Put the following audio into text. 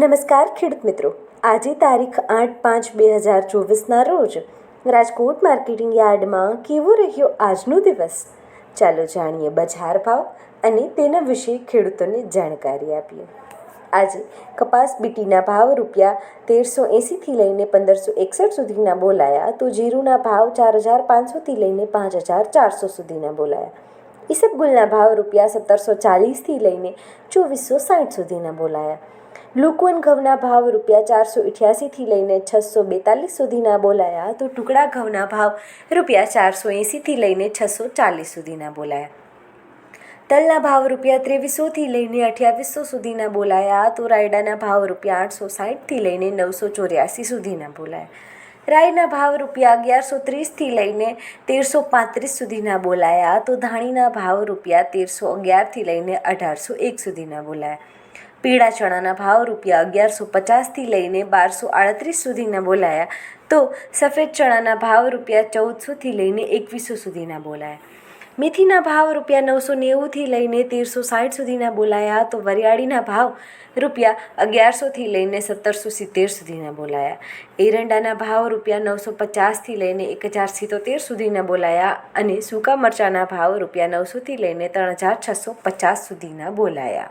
નમસ્કાર, ખેડૂત મિત્રો. આજે તારીખ આઠ પાંચ બે હજાર ચોવીસના રોજ રાજકોટ માર્કેટિંગ યાર્ડમાં કેવો રહ્યો આજનો દિવસ? ચાલો જાણીએ બજાર ભાવ અને તેના વિશે ખેડૂતોને જાણકારી આપીએ. આજે કપાસ બીટીના ભાવ રૂપિયા તેરસો એંસીથી લઈને પંદરસો એકસઠ સુધીના બોલાયા તો જીરુના ભાવ ચાર હજાર પાંચસોથી લઈને પાંચ હજાર ચારસો સુધીના બોલાયા. ઈસબગુલના ભાવ રૂપિયા સત્તરસો ચાલીસથી લઈને ચોવીસો સાઠ સુધીના બોલાયા. લુકવન ઘઉંના ભાવ રૂપિયા ચારસો અઠ્યાસીથી લઈને છસો બેતાલીસ સુધીના બોલાયા તો ટુકડા ઘઉંના ભાવ રૂપિયા ચારસો એંસીથી લઈને છસો ચાલીસ સુધીના બોલાયા. તલના ભાવ રૂપિયા ત્રેવીસોથી લઈને અઠ્યાવીસો સુધીના બોલાયા તો રાયડાના ભાવ રૂપિયા આઠસો સાઠથી લઈને નવસો ચોર્યાસી સુધીના બોલાયા. રાઈના ભાવ રૂપિયા અગિયારસો ત્રીસથી લઈને તેરસો પાંત્રીસ સુધીના બોલાયા તો ધાણીના ભાવ રૂપિયા તેરસો અગિયારથી લઈને અઢારસો એક સુધીના બોલાયા. પીળા ચણાના ભાવ રૂપિયા અગિયારસો પચાસથી લઈને બારસો આડત્રીસ સુધીના બોલાયા. તો સફેદ ચણાના ભાવ રૂપિયા ચૌદસોથી લઈને એકવીસો સુધીના બોલાયા. મેથીના ભાવ રૂપિયા નવસો નેવુંથી લઈને તેરસો સાઠ સુધીના બોલાયા. તો વરિયાળીના ભાવ રૂપિયા અગિયારસોથી લઈને સત્તરસો સિત્તેર સુધીના બોલાયા. એરંડાના ભાવ રૂપિયા નવસો પચાસથી લઈને એક હજાર સિત્તોતેર સુધીના બોલાયા અને સૂકા મરચાંના ભાવ રૂપિયા નવસોથી લઈને ત્રણ હજાર છસો પચાસ સુધીના બોલાયા.